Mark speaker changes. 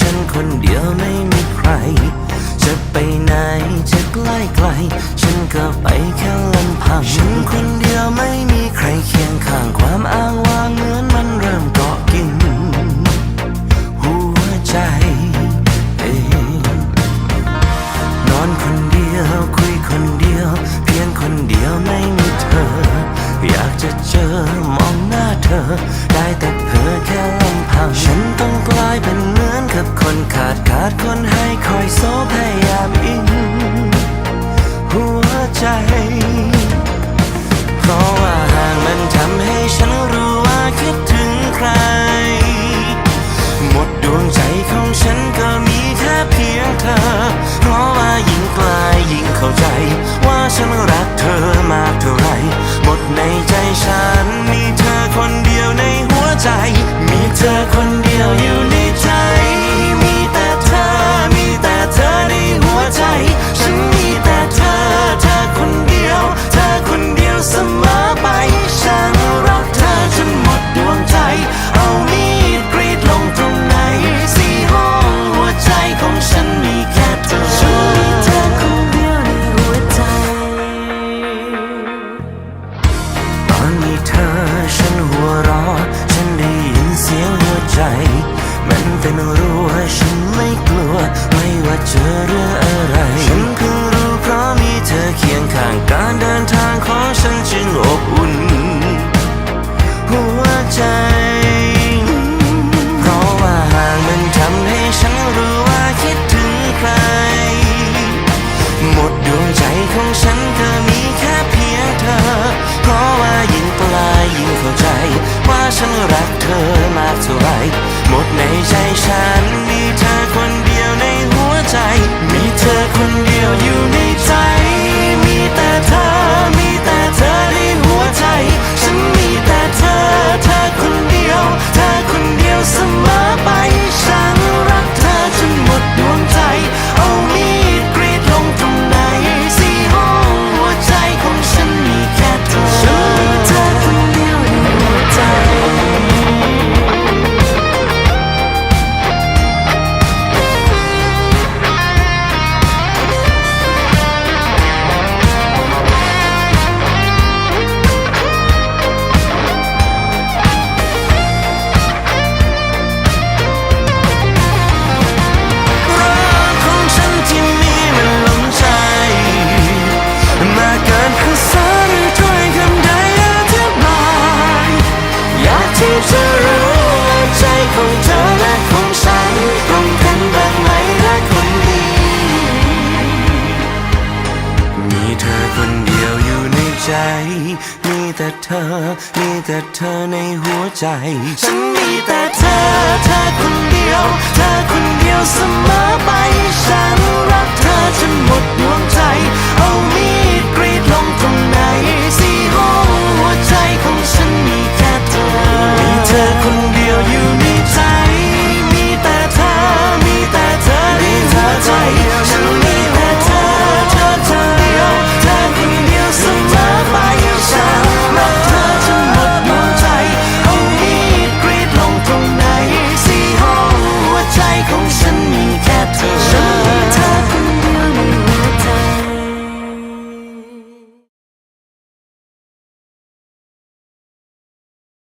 Speaker 1: ฉันคนเดียวไม่มีใคร จะไปไหนจะใกล้ไกล ฉันก็ไปแค่ลำพังฉันคนเดียวไม่มีใครเคียงข้างความอ้างว้างเหมือนมันเริ่มเกาะกิน หัวใจเองนอนคนเดียวคุยคนเดียว เพียงคนเดียวไม่มีเธอ อยากจะเจอมองหน้าเธอ ได้แต่เธอแค่ลำพังฉันต้องกลายเป็น กับคนขาดขาดคนให้คอยโซพยายามอิงหัวใจ เพราะว่าห่างมันทำให้ฉันรู้ว่าคิดถึงใคร หมดดวงใจของฉันก็มีแค่เพียงเธอ เพราะว่ายิ่งไกลยิ่งเข้าใจ ว่าฉันรักเธอมากเท่าไร หมดในใจฉันมีเธอคนเดียวในหัวใจ มีเธอคนเดียวอยู่ใน มันเป็นรั้วฉันไม่กลัว ไม่ว่าเจอเรื่องอะไร ฉันเพิ่งรู้เพราะมีเธอเคียงข้างการเดินทางของฉันจึงอบอุ่น หัวใจ เพราะว่าห่างมันทำให้ฉันรู้ว่าคิดถึงใคร หมดดวงใจของฉันก็มีแค่เพียงเธอ เพราะว่ายิ่งไกลยิ่งเข้าใจ ว่าฉันรักเธอมากเท่าไหร่ หมดในใจฉันนี้ ใจ มีแต่เธอ มีแต่เธอในหัวใจ ฉันมีแต่เธอ เธอคนเดียว เธอคนเดียวเสมอไป ฉันรักเธอจนหมดดวงใจ เอามีดกรีดลงตรงไหนสี่ห้องหัวใจของฉันมีแค่เธอ มีเธอคนเดียวอยู่